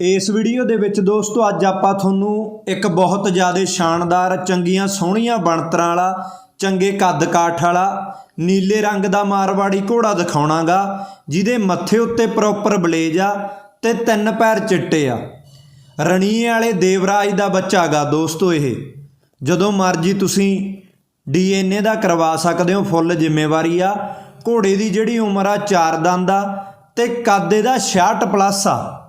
ਇਸ ਵੀਡੀਓ ਦੇ ਵਿੱਚ ਦੋਸਤੋ, ਅੱਜ ਆਪਾਂ ਤੁਹਾਨੂੰ ਇੱਕ ਬਹੁਤ ਜ਼ਿਆਦਾ ਸ਼ਾਨਦਾਰ, ਚੰਗੀਆਂ, ਸੋਹਣੀਆਂ ਬਣਤਰਾਂ ਵਾਲਾ, ਚੰਗੇ ਕੱਦ ਕਾਠ ਵਾਲਾ, ਨੀਲੇ ਰੰਗ ਦਾ ਮਾਰਵਾੜੀ ਘੋੜਾ ਦਿਖਾਉਣਾਗਾ, ਜਿਹਦੇ ਮੱਥੇ ਉੱਤੇ ਪ੍ਰੋਪਰ ਬਲੇਜ ਆ ਤੇ ਤਿੰਨ ਪੈਰ ਚਿੱਟੇ ਆ। ਰਣੀਏ ਵਾਲੇ ਦੇਵਰਾਜ ਦਾ ਬੱਚਾ ਗਾ ਦੋਸਤੋ ਇਹ। ਜਦੋਂ ਮਰਜ਼ੀ ਤੁਸੀਂ ਡੀਐਨਏ ਦਾ ਕਰਵਾ ਸਕਦੇ ਹੋ, ਫੁੱਲ ਜ਼ਿੰਮੇਵਾਰੀ ਆ। ਘੋੜੇ ਦੀ ਜਿਹੜੀ ਉਮਰ ਆ 4 ਦੰਦ ਆ ਤੇ ਕੱਦ ਇਹਦਾ 66 ਪਲੱਸ ਆ।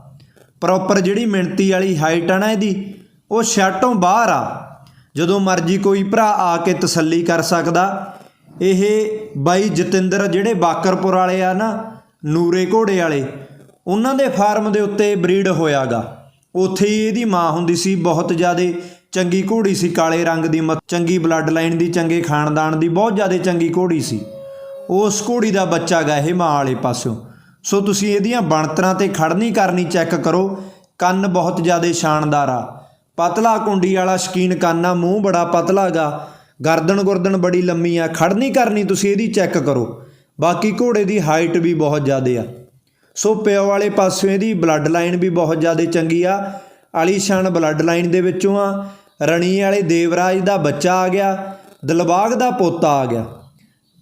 ਪ੍ਰੋਪਰ ਜਿਹੜੀ ਮਿਣਤੀ ਵਾਲੀ ਹਾਈਟ ਆ ਨਾ ਇਹਦੀ, ਉਹ 66 ਤੋਂ ਬਾਹਰ ਆ। ਜਦੋਂ ਮਰਜ਼ੀ ਕੋਈ ਭਰਾ ਆ ਕੇ ਤਸੱਲੀ ਕਰ ਸਕਦਾ। ਇਹ ਬਾਈ ਜਤਿੰਦਰ ਜਿਹੜੇ ਬਾਕਰਪੁਰ ਵਾਲੇ ਆ ਨਾ, ਨੂਰੇ ਘੋੜੇ ਵਾਲੇ, ਉਹਨਾਂ ਦੇ ਫਾਰਮ ਦੇ ਉੱਤੇ ਬਰੀਡ ਹੋਇਆਗਾ। ਉੱਥੇ ਹੀ ਇਹਦੀ ਮਾਂ ਹੁੰਦੀ ਸੀ, ਬਹੁਤ ਜ਼ਿਆਦਾ ਚੰਗੀ ਘੋੜੀ ਸੀ, ਕਾਲੇ ਰੰਗ ਦੀ ਮ- ਚੰਗੀ ਬਲੱਡ ਲਾਈਨ ਦੀ, ਚੰਗੇ ਖਾਨਦਾਨ ਦੀ, ਬਹੁਤ ਜ਼ਿਆਦਾ ਚੰਗੀ ਘੋੜੀ ਸੀ। ਉਸ ਘੋੜੀ ਦਾ ਬੱਚਾ ਗਾ ਇਹ ਮਾਂ ਵਾਲੇ ਪਾਸਿਓਂ। ਸੋ ਤੁਸੀਂ ਇਹਦੀਆਂ ਬਣਤਰਾਂ ਤੇ ਖੜਨੀ ਕਰਨੀ ਚੈੱਕ ਕਰੋ। ਕੰਨ ਬਹੁਤ ਜ਼ਿਆਦਾ ਸ਼ਾਨਦਾਰ ਆ। ਪਤਲਾ ਕੁੰਡੀ ਵਾਲਾ ਸ਼ਕੀਨ ਕੰਨ ਆ, ਮੂੰਹ ਬੜਾ ਪਤਲਾ ਗਾ ਗਰਦਨ ਗੁਰਦਨ ਬੜੀ ਲੰਮੀ ਆ। ਖੜਨੀ ਕਰਨੀ ਤੁਸੀਂ ਇਹਦੀ ਚੈੱਕ ਕਰੋ। ਬਾਕੀ ਘੋੜੇ ਦੀ ਹਾਈਟ ਵੀ ਬਹੁਤ ਜ਼ਿਆਦਾ ਆ। ਸੋ ਪਿਓ ਵਾਲੇ ਪਾਸਿਓਂ ਇਹਦੀ ਬਲੱਡ ਲਾਈਨ ਵੀ ਬਹੁਤ ਜ਼ਿਆਦਾ ਚੰਗੀ ਆ। ਆਲੀਸ਼ਾਨ ਬਲੱਡ ਲਾਈਨ ਦੇ ਵਿੱਚੋਂ ਆ। ਰਣੀ ਵਾਲੇ ਦੇਵਰਾਜ ਦਾ ਬੱਚਾ ਆ ਗਿਆ। ਦਿਲਬਾਗ ਦਾ ਪੋਤਾ ਆ ਗਿਆ।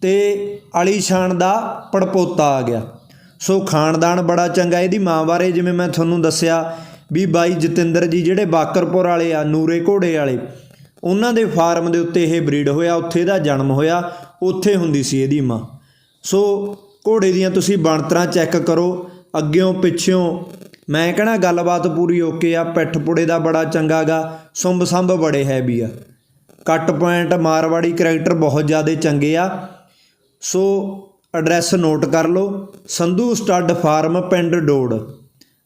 ਤੇ ਆਲੀਸ਼ਾਨ ਦਾ ਪੜਪੋਤਾ ਆ ਗਿਆ। ਸੋ ਖਾਨਦਾਨ ਬੜਾ ਚੰਗਾ ਇਹਦੀ ਮਾਂ ਬਾਰੇ ਜਿਵੇਂ ਮੈਂ ਤੁਹਾਨੂੰ ਦੱਸਿਆ ਵੀ ਬਾਈ ਜਤਿੰਦਰ ਜੀ ਜਿਹੜੇ ਬਾਕਰਪੁਰ ਵਾਲੇ ਆ, ਨੂਰੇ ਘੋੜੇ ਵਾਲੇ, ਉਹਨਾਂ ਦੇ ਫਾਰਮ ਦੇ ਉੱਤੇ ਇਹ ਬਰੀਡ ਹੋਇਆ, ਉੱਥੇ ਦਾ ਜਨਮ ਹੋਇਆ, ਉੱਥੇ ਹੁੰਦੀ ਸੀ ਇਹਦੀ ਮਾਂ। ਸੋ ਘੋੜੇ ਦੀਆਂ ਤੁਸੀਂ ਬਣਤਰਾਂ ਚੈੱਕ ਕਰੋ, ਅੱਗਿਓਂ ਪਿੱਛਿਓਂ, ਮੈਂ ਕਹਣਾ ਗੱਲਬਾਤ ਪੂਰੀ ਓਕੇ ਆ, ਪਿੱਠ ਪੁੜੇ ਦਾ ਬੜਾ ਚੰਗਾ ਗਾ ਸੁੰਬ ਸੰਭ ਬੜੇ ਹੈਵੀ ਆ। ਕੱਟ ਪੁਆਇੰਟ ਮਾਰਵਾੜੀ ਕਰੈਕਟਰ ਬਹੁਤ ਜ਼ਿਆਦਾ ਚੰਗੇ ਆ। ਸੋ ਐਡਰੈਸ ਨੋਟ ਕਰ ਲਓ। ਸੰਧੂ ਸਟੱਡ ਫਾਰਮ, ਪਿੰਡ ਡੋੜ।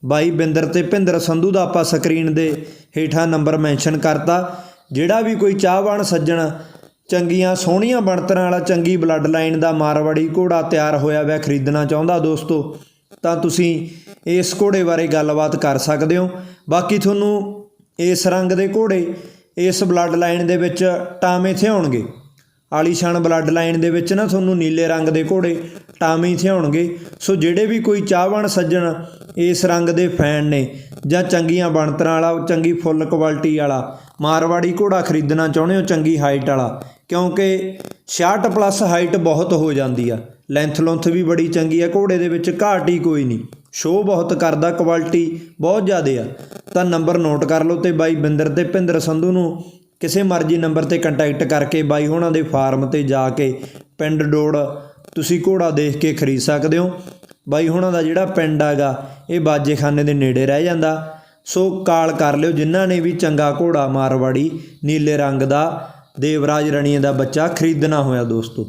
ਬਾਈ ਬਿੰਦਰ ਤੇ ਭਿੰਦਰ ਸੰਧੂ ਦਾ ਆਪਾਂ ਸਕਰੀਨ ਦੇ ਹੇਠਾਂ ਨੰਬਰ ਮੈਂਸ਼ਨ ਕਰਤਾ। ਜਿਹੜਾ ਵੀ ਕੋਈ ਚਾਹਵਾਨ ਸੱਜਣ, ਚੰਗੀਆਂ, ਸੋਹਣੀਆਂ ਬਣਤਰਾਂ ਵਾਲਾ ਚੰਗੀ ਬਲੱਡ ਲਾਈਨ ਦਾ ਮਾਰਵਾੜੀ ਘੋੜਾ ਤਿਆਰ ਹੋਇਆ ਹੋਇਆ ਖਰੀਦਣਾ ਚਾਹੁੰਦਾ ਦੋਸਤੋ, ਤਾਂ ਤੁਸੀਂ ਇਸ ਘੋੜੇ ਬਾਰੇ ਗੱਲਬਾਤ ਕਰ ਸਕਦੇ ਹੋ। ਬਾਕੀ ਤੁਹਾਨੂੰ ਇਸ ਰੰਗ ਦੇ ਘੋੜੇ, ਇਸ ਬਲੱਡ ਲਾਈਨ ਦੇ ਵਿੱਚ ਟਾਵੇਂ ਥਿਆਉਣਗੇ ਆਲੀਸ਼ਾਨ ਬਲੱਡ ਲਾਈਨ ਦੇ ਵਿੱਚ ਨਾ ਤੁਹਾਨੂੰ ਨੀਲੇ ਰੰਗ ਦੇ ਘੋੜੇ ਟਾਮੀ ਹੀ ਥਿਆਉਣਗੇ ਸੋ ਜਿਹੜੇ ਵੀ ਕੋਈ ਚਾਹਵਾਨ ਸੱਜਣ ਇਸ ਰੰਗ ਦੇ ਫੈਨ ਨੇ ਜਾਂ ਚੰਗੀਆਂ ਬਣਤਰਾਂ ਵਾਲਾ, ਚੰਗੀ ਫੁੱਲ ਕੁਆਲਿਟੀ ਵਾਲਾ, ਮਾਰਵਾੜੀ ਘੋੜਾ ਖਰੀਦਣਾ ਚਾਹੁੰਦੇ ਹੋ, ਚੰਗੀ ਹਾਈਟ ਵਾਲਾ, ਕਿਉਂਕਿ 66 ਪਲੱਸ ਹਾਈਟ ਬਹੁਤ ਹੋ ਜਾਂਦੀ ਆ। ਲੈਂਥ ਲੁੰਥ ਵੀ ਬੜੀ ਚੰਗੀ ਆ, ਘੋੜੇ ਦੇ ਵਿੱਚ ਘਾਟ ਹੀ ਕੋਈ ਨਹੀਂ। ਸ਼ੋਅ ਬਹੁਤ ਕਰਦਾ, ਕੁਆਲਿਟੀ ਬਹੁਤ ਜ਼ਿਆਦੇ ਆ। ਤਾਂ ਨੰਬਰ ਨੋਟ ਕਰ ਲਓ ਤੇ ਬਾਈ ਬਿੰਦਰ ਤੇ ਭਿੰਦਰ ਸੰਧੂ ਨੂੰ ਕਿਸੇ ਮਰਜ਼ੀ ਨੰਬਰ ਤੇ ਕੰਟੈਕਟ ਕਰਕੇ ਬਾਈ ਹੋਣਾ ਦੇ ਫਾਰਮ ਤੇ ਜਾ ਕੇ ਪਿੰਡ ਡੋੜ ਤੁਸੀਂ ਘੋੜਾ ਦੇਖ ਕੇ ਖਰੀਦ ਸਕਦੇ ਹੋ। ਬਾਈ ਹੋਣਾ ਦਾ ਜਿਹੜਾ ਪਿੰਡ ਹੈਗਾ, ਇਹ ਬਾਜੇਖਾਨੇ ਦੇ ਨੇੜੇ ਰਹਿ ਜਾਂਦਾ। ਸੋ ਕਾਲ ਕਰ ਲਿਓ ਜਿਨ੍ਹਾਂ ਨੇ ਵੀ ਚੰਗਾ ਘੋੜਾ ਮਾਰਵਾੜੀ, ਨੀਲੇ ਰੰਗ ਦਾ, ਦੇਵਰਾਜ ਰਣੀਏ ਦਾ ਬੱਚਾ ਖਰੀਦਣਾ ਹੋਇਆ ਦੋਸਤੋ।